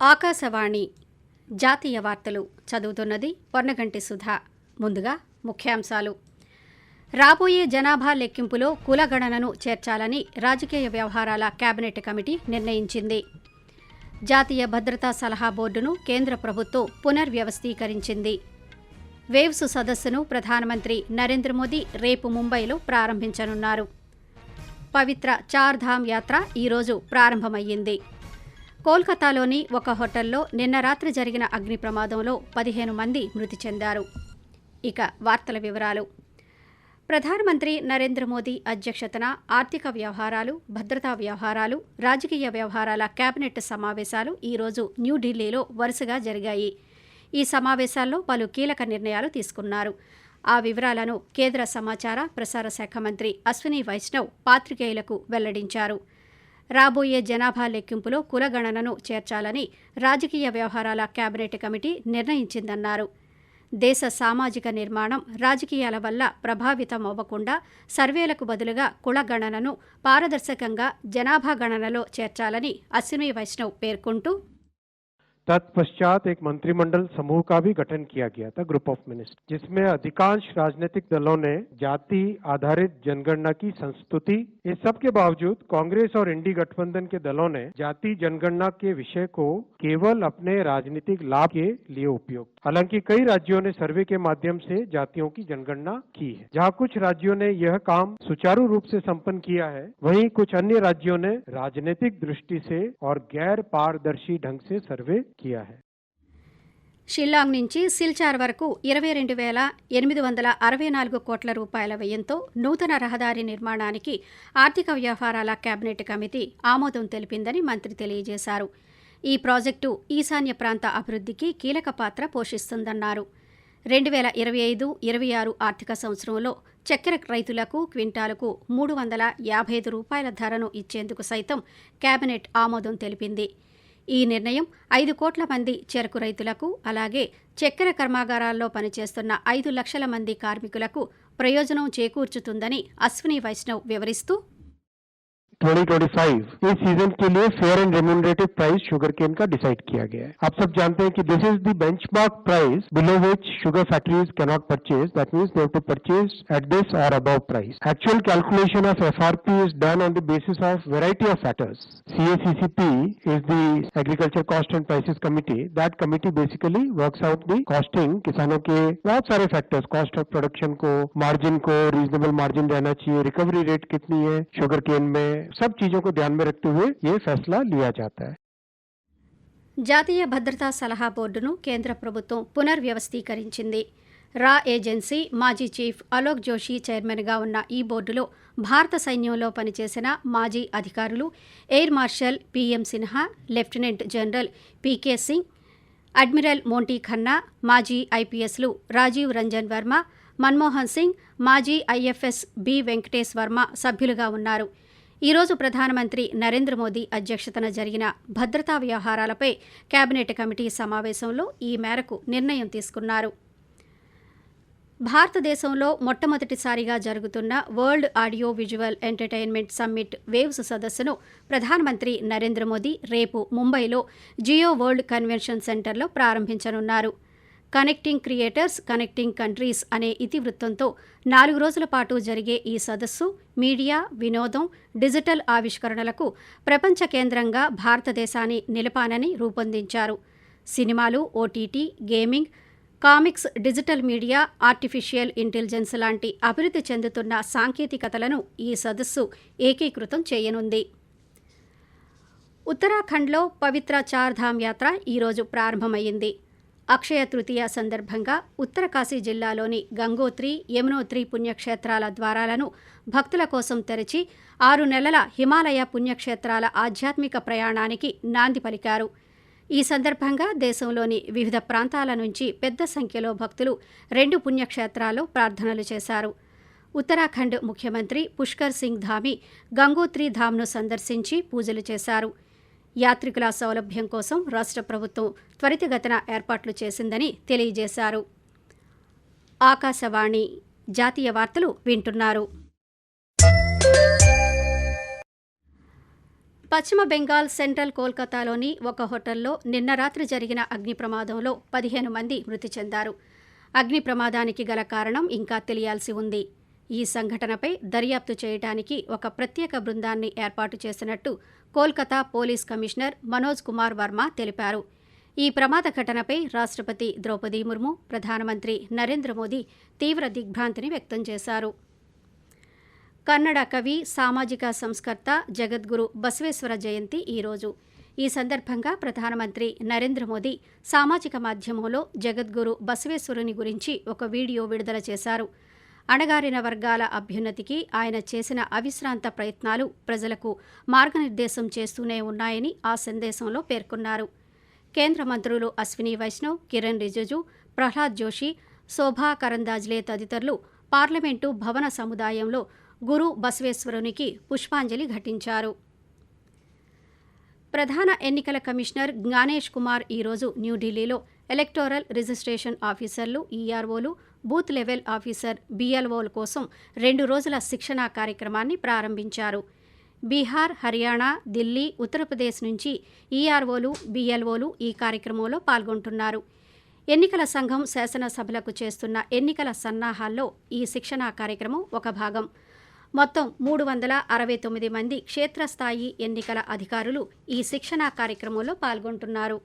ఆకాశవాణి జాతీయ వార్తలు చదువుతున్నది పొన్నగంటి సుధా. ముందుగా ముఖ్యాంశాలు. రాబోయే జనాభా లెక్కింపులో కులగణనను చేర్చాలని రాజకీయ వ్యవహారాల కేబినెట్ కమిటీ నిర్ణయించింది. జాతీయ భద్రతా సలహా బోర్డును కేంద్ర ప్రభుత్వం పునర్వ్యవస్థీకరించింది. వేవ్స్ సదస్సును ప్రధానమంత్రి నరేంద్ర మోదీ రేపు ముంబైలో ప్రారంభించనున్నారు. పవిత్ర చార్ధామ్ యాత్ర ఈరోజు ప్రారంభమయ్యింది. కోల్కతాలోని ఒక హోటల్లో నిన్న రాత్రి జరిగిన అగ్ని ప్రమాదంలో పదిహేను మంది మృతి చెందారు. ఇక వార్తల వివరాలు. ప్రధానమంత్రి నరేంద్ర మోదీ అధ్యక్షతన ఆర్థిక వ్యవహారాలు భద్రతా వ్యవహారాలు రాజకీయ వ్యవహారాల కేబినెట్ సమావేశాలు ఈరోజు న్యూఢిల్లీలో వరుసగా జరిగాయి. ఈ సమావేశాల్లో పలు కీలక నిర్ణయాలు తీసుకున్నారు. ఆ వివరాలను కేంద్ర సమాచార ప్రసార శాఖ మంత్రి అశ్విని వైష్ణవ్ పాత్రికేయులకు వెల్లడించారు. రాబోయే జనాభా లెక్కింపులో కులగణనను చేర్చాలని రాజకీయ వ్యవహారాల కేబినెట్ కమిటీ నిర్ణయించిందన్నారు. దేశ సామాజిక నిర్మాణం రాజకీయాల వల్ల ప్రభావితం అవ్వకుండా సర్వేలకు బదులుగా కులగణనను పారదర్శకంగా జనాభా గణనలో చేర్చాలని అశ్విని వైష్ణవ్ పేర్కొంటూ तत्पश्चात एक मंत्रिमंडल समूह का भी गठन किया गया था ग्रुप ऑफ़ मिनिस्टर जिसमें अधिकांश राजनीतिक दलों ने जाति आधारित जनगणना की संस्तुति। इस सब के बावजूद कांग्रेस और इंडी गठबंधन के दलों ने जाति जनगणना के विषय को केवल अपने राजनीतिक लाभ के लिए उपयोग हालाँकि कई राज्यों ने सर्वे के माध्यम से जातियों की जनगणना की है। जहाँ कुछ राज्यों ने यह काम सुचारू रूप से संपन्न किया है, वहीं कुछ अन्य राज्यों ने राजनीतिक दृष्टि से और गैर पारदर्शी ढंग से सर्वे किया है షిల్లాంగ్ నుంచి సిల్చార్ వరకు ఇరవై రెండు వేల ఎనిమిది వందల అరవై నాలుగు కోట్ల రూపాయల వ్యయంతో నూతన రహదారి నిర్మాణానికి ఆర్థిక వ్యవహారాల కేబినెట్ కమిటీ ఆమోదం తెలిపిందని మంత్రి తెలియజేశారు ఈ ప్రాజెక్టు ఈశాన్య ప్రాంత అభివృద్ధికి కీలక పాత్ర పోషిస్తుందన్నారు రెండు వేల ఇరవై ఐదు ఇరవై ఆరు ఆర్థిక సంవత్సరంలో చక్కెర రైతులకు క్వింటాలకు మూడు వందల యాభై ఐదు రూపాయల ధరను ఇచ్చేందుకు సైతం కేబినెట్ ఆమోదం తెలిపింది ఈ నిర్ణయం ఐదు కోట్ల మంది చెరకు రైతులకు అలాగే చక్కెర కర్మాగారాల్లో పనిచేస్తున్న ఐదు లక్షల మంది కార్మికులకు ప్రయోజనం చేకూర్చుతుందని అశ్విని వైష్ణవ్ వివరిస్తూ 2025 इस सीज़न के लिए fair and remunerative price sugar cane का डिसाइड किया गया है। आप सब जानते हैं कि this is the benchmark price below which sugar factories cannot purchase that means they have to purchase at this और above price actual calculation of FRP is done on the basis of variety of factors. P is the agriculture cost and prices committee that committee basically work out the costing किसानों के बहुत सारे factors cost of production को margin को reasonable margin रहना चाहिए recovery rate कितनी है शुगर केन में सब चीजों को ध्यान में रखते हुए ये फैसला लिया जाता है జాతీయ భద్రతా సలహా బోర్డును కేంద్ర ప్రభుత్వం పునర్వ్యవస్థీకరించింది రా ఏజెన్సీ మాజీ చీఫ్ అలోక్ జోషి చైర్మన్గా ఉన్న ఈ బోర్డులో భారత సైన్యంలో పనిచేసిన మాజీ అధికారులు air marshal P M Sinha lieutenant general P K Singh admiral Monty Khanna మాజీ ఐపీఎస్లు రాజీవ్ రంజన్ వర్మ మన్మోహన్ సింగ్ మాజీ ఐఎఫ్ఎస్ బి వెంకటేష్ వర్మ సభ్యులుగా ఉన్నారు ఈరోజు ప్రధానమంత్రి నరేంద్ర మోదీ అధ్యక్షతన జరిగిన భద్రతా వ్యవహారాలపై కేబినెట్ కమిటీ సమావేశంలో ఈ మేరకు నిర్ణయం తీసుకున్నారు. భారతదేశంలో మొట్టమొదటిసారిగా జరుగుతున్న world audio visual entertainment summit waves సదస్సును ప్రధానమంత్రి నరేంద్ర మోదీ రేపు ముంబైలో జియో వరల్డ్ కన్వెన్షన్ సెంటర్లో ప్రారంభించనున్నారు. కనెక్టింగ్ క్రియేటర్స్ కనెక్టింగ్ కంట్రీస్ అనే ఇతివృత్తంతో నాలుగు రోజుల పాటు జరిగే ఈ సదస్సు మీడియా వినోదం డిజిటల్ ఆవిష్కరణలకు ప్రపంచ కేంద్రంగా భారతదేశాన్ని నిలపానని రూపొందించారు. సినిమాలు OTT gaming comics digital media artificial intelligence లాంటి అభివృద్ధి చెందుతున్న సాంకేతికతలను ఈ సదస్సు ఏకీకృతం చేయనుంది. ఉత్తరాఖండ్లో పవిత్ర చార్ధామ్ యాత్ర ఈరోజు ప్రారంభమైంది అక్షయ తృతీయ సందర్భంగా ఉత్తరకాశీ జిల్లాలోని గంగోత్రి యమునోత్రి పుణ్యక్షేత్రాల ద్వారాలను భక్తుల కోసం తెరిచి ఆరు నెలల హిమాలయ పుణ్యక్షేత్రాల ఆధ్యాత్మిక ప్రయాణానికి నాంది పలికారు. ఈ సందర్భంగా దేశంలోని వివిధ ప్రాంతాల నుంచి పెద్ద సంఖ్యలో భక్తులు రెండు పుణ్యక్షేత్రాల్లో ప్రార్థనలు చేశారు. ఉత్తరాఖండ్ ముఖ్యమంత్రి పుష్కర్ సింగ్ ధామి గంగోత్రి ధామ్ను సందర్శించి పూజలు చేశారు. యాత్రికుల సౌలభ్యం కోసం రాష్ట్ర ప్రభుత్వం త్వరితగతన ఏర్పాట్లు చేసిందని తెలియజేశారు. ఆకాశవాణి జాతీయ వార్తలు వింటున్నారు. పశ్చిమ బెంగాల్ సెంట్రల్ కోల్కతాలోని ఒక హోటల్లో నిన్న రాత్రి జరిగిన అగ్ని ప్రమాదంలో పదిహేను మంది మృతి చెందారు. అగ్ని ప్రమాదానికి గల కారణం ఇంకా తెలియాల్సి ఉంది. ఈ సంఘటనపై దర్యాప్తు చేయడానికి ఒక ప్రత్యేక బృందాన్ని ఏర్పాటు చేసినట్టు కోల్కతా పోలీస్ కమిషనర్ మనోజ్ కుమార్ వర్మ తెలిపారు. ఈ ప్రమాద ఘటనపై రాష్ట్రపతి ద్రౌపది ముర్ము ప్రధానమంత్రి నరేంద్ర మోదీ తీవ్ర దిగ్భ్రాంతిని వ్యక్తం చేశారు. కన్నడ కవి సామాజిక సంస్కర్త జగద్గురు బసవేశ్వర జయంతి ఈరోజు ఈ సందర్భంగా ప్రధానమంత్రి నరేంద్ర మోదీ సామాజిక మాధ్యమంలో జగద్గురు బసవేశ్వరుని గురించి ఒక వీడియో విడుదల చేశారు. అణగారిన వర్గాల అభ్యున్నతికి ఆయన చేసిన అవిశ్రాంత ప్రయత్నాలు ప్రజలకు మార్గనిర్దేశం చేస్తూనే ఉన్నాయని ఆ సందేశంలో పేర్కొన్నారు. కేంద్ర మంత్రులు అశ్విని వైష్ణవ్ కిరణ్ రిజిజు ప్రహ్లాద్ జోషి శోభా కరందాజ్లే తదితరులు పార్లమెంటు భవన సముదాయంలో గురు బసవేశ్వరునికి పుష్పాంజలి ఘటించారు. ప్రధాన ఎన్నికల కమిషనర్ జ్ఞానేష్ కుమార్ ఈరోజు న్యూఢిల్లీలో ఎలక్టోరల్ రిజిస్ట్రేషన్ ఆఫీసర్లు ఈఆర్ఓలు బూత్ లెవెల్ ఆఫీసర్ బీఎల్ఓల కోసం రెండు రోజుల శిక్షణా కార్యక్రమాన్ని ప్రారంభించారు. బీహార్ హర్యానా ఢిల్లీ ఉత్తరప్రదేశ్ నుంచి ఈఆర్ఓలు బీఎల్ఓలు ఈ కార్యక్రమంలో పాల్గొంటున్నారు. ఎన్నికల సంఘం శాసనసభలకు చేస్తున్న ఎన్నికల సన్నాహాల్లో ఈ శిక్షణా కార్యక్రమం ఒక భాగం. మొత్తం మూడు వందల అరవై తొమ్మిది మంది క్షేత్రస్థాయి ఎన్నికల అధికారులు ఈ శిక్షణా కార్యక్రమంలో పాల్గొంటున్నారు.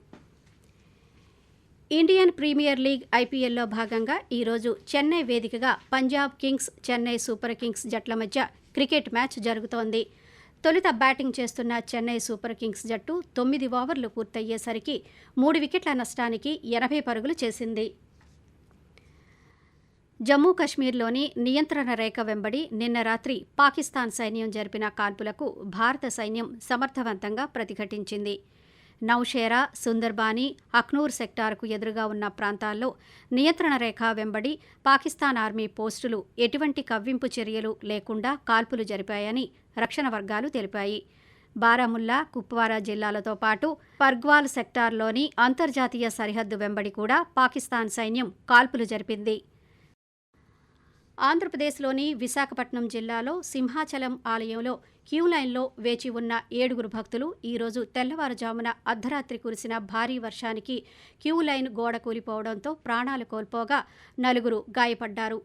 ఇండియన్ ప్రీమియర్ లీగ్ ఐపీఎల్లో భాగంగా ఈరోజు చెన్నై వేదికగా Punjab Kings Chennai Super Kings జట్ల మధ్య క్రికెట్ మ్యాచ్ జరుగుతోంది. తొలుత బ్యాటింగ్ చేస్తున్న చెన్నై సూపర్ కింగ్స్ జట్టు తొమ్మిది ఓవర్లు పూర్తయ్యేసరికి మూడు వికెట్ల నష్టానికి ఎనభై పరుగులు చేసింది. జమ్మూ కశ్మీర్లోని నియంత్రణ రేఖ వెంబడి నిన్న రాత్రి పాకిస్తాన్ సైన్యం జరిపిన కాల్పులకు భారత సైన్యం సమర్థవంతంగా ప్రతిఘటించింది. నౌషేరా సుందర్బాని అఖ్నూర్ సెక్టార్కు ఎదురుగా ఉన్న ప్రాంతాల్లో నియంత్రణ రేఖ వెంబడి పాకిస్తాన్ ఆర్మీ పోస్టులు ఎటువంటి కవ్వింపు చర్యలు లేకుండా కాల్పులు జరిపాయని రక్షణ వర్గాలు తెలిపాయి. బారాముల్లా కుప్వారా జిల్లాలతో పాటు పర్గ్వాల్ సెక్టార్లోని అంతర్జాతీయ సరిహద్దు వెంబడి కూడా పాకిస్తాన్ సైన్యం కాల్పులు జరిపింది. ఆంధ్రప్రదేశ్లోని విశాఖపట్నం జిల్లాలో సింహాచలం ఆలయంలో క్యూ లైన్లో వేచి ఉన్న ఏడుగురు భక్తులు ఈరోజు తెల్లవారుజామున అర్ధరాత్రి కురిసిన భారీ వర్షానికి క్యూ లైన్ గోడ కూలిపోవడంతో ప్రాణాలు కోల్పోగా నలుగురు గాయపడ్డారు.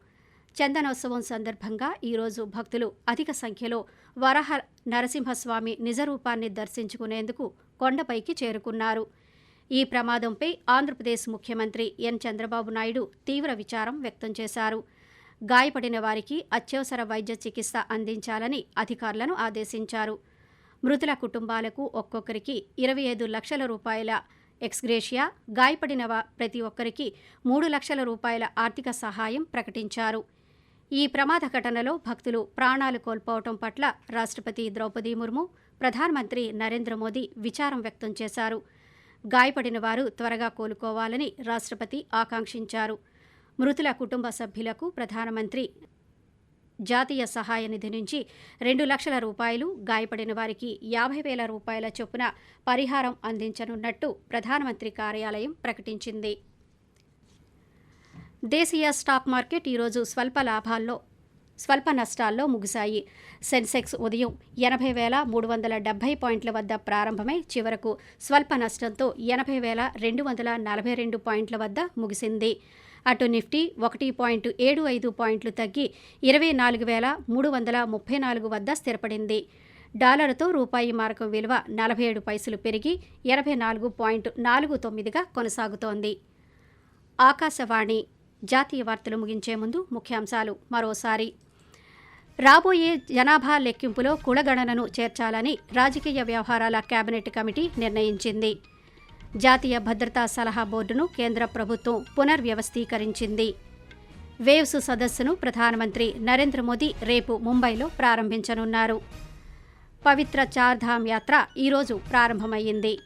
చందనోత్సవం సందర్భంగా ఈరోజు భక్తులు అధిక సంఖ్యలో వరహ నరసింహస్వామి నిజరూపాన్ని దర్శించుకునేందుకు కొండపైకి చేరుకున్నారు. ఈ ప్రమాదంపై ఆంధ్రప్రదేశ్ ముఖ్యమంత్రి ఎన్ చంద్రబాబు నాయుడు తీవ్ర విచారం వ్యక్తం చేశారు. గాయపడిన వారికి అత్యవసర వైద్య చికిత్స అందించాలని అధికారులను ఆదేశించారు. మృతుల కుటుంబాలకు ఒక్కొక్కరికి ఇరవై ఐదు లక్షల రూపాయల ఎక్స్గ్రేషియా గాయపడిన ప్రతి ఒక్కరికి మూడు లక్షల రూపాయల ఆర్థిక సహాయం ప్రకటించారు. ఈ ప్రమాద ఘటనలో భక్తులు ప్రాణాలు కోల్పోవటం పట్ల రాష్ట్రపతి ద్రౌపది ముర్ము ప్రధానమంత్రి నరేంద్ర మోదీ విచారం వ్యక్తం చేశారు. గాయపడిన వారు త్వరగా కోలుకోవాలని రాష్ట్రపతి ఆకాంక్షించారు. మృతుల కుటుంబ సభ్యులకు ప్రధానమంత్రి జాతీయ సహాయ నిధి నుంచి రెండు లక్షల రూపాయలు గాయపడిన వారికి యాభై వేల రూపాయల చొప్పున పరిహారం అందించనున్నట్టు ప్రధానమంత్రి కార్యాలయం ప్రకటించింది. దేశీయ స్టాక్ మార్కెట్ ఈరోజు స్వల్ప లాభాల్లో స్వల్ప నష్టాల్లో ముగిశాయి. సెన్సెక్స్ ఉదయం ఎనభై వేల మూడు వందల డెబ్బై పాయింట్ల వద్ద ప్రారంభమై చివరకు స్వల్ప నష్టంతో ఎనభై వేల రెండు వందల నలభై రెండు పాయింట్ల వద్ద ముగిసింది. అటు నిఫ్టీ ఒకటి పాయింట్ ఏడు ఐదు పాయింట్లు తగ్గి ఇరవై నాలుగు వేల మూడు వందల ముప్పై నాలుగు వద్ద స్థిరపడింది. డాలర్తో రూపాయి మారకం విలువ నలభై ఏడు పైసలు పెరిగి ఎనభై నాలుగు పాయింట్ నాలుగు తొమ్మిదిగా కొనసాగుతోంది. ఆకాశవాణి జాతీయ వార్తలు ముగించే ముందు ముఖ్యాంశాలు. మరోసారి రాబోయే జనాభా లెక్కింపులో కులగణనను చేర్చాలని రాజకీయ వ్యవహారాల కేబినెట్ కమిటీ నిర్ణయించింది. జాతీయ భద్రతా సలహా బోర్డును కేంద్ర ప్రభుత్వం పునర్వ్యవస్థీకరించింది. వేవ్స్ సదస్సును ప్రధానమంత్రి నరేంద్ర మోదీ రేపు ముంబైలో ప్రారంభించనున్నారు. పవిత్ర చార్ధామ్ యాత్ర ఈరోజు ప్రారంభమయ్యింది.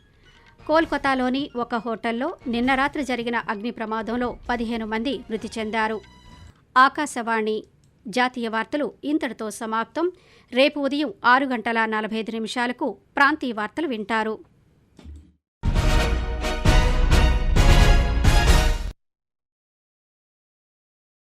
కోల్కతాలోని ఒక హోటల్లో నిన్న రాత్రి జరిగిన అగ్ని ప్రమాదంలో పదిహేను మంది మృతి చెందారు. ఆకాశవాణి జాతీయ వార్తలు ఇంతటితో సమాప్తం. రేపు ఉదయం ఆరు గంటల నలభై ఐదు నిమిషాలకు ప్రాంతీయ వార్తలు వింటారు.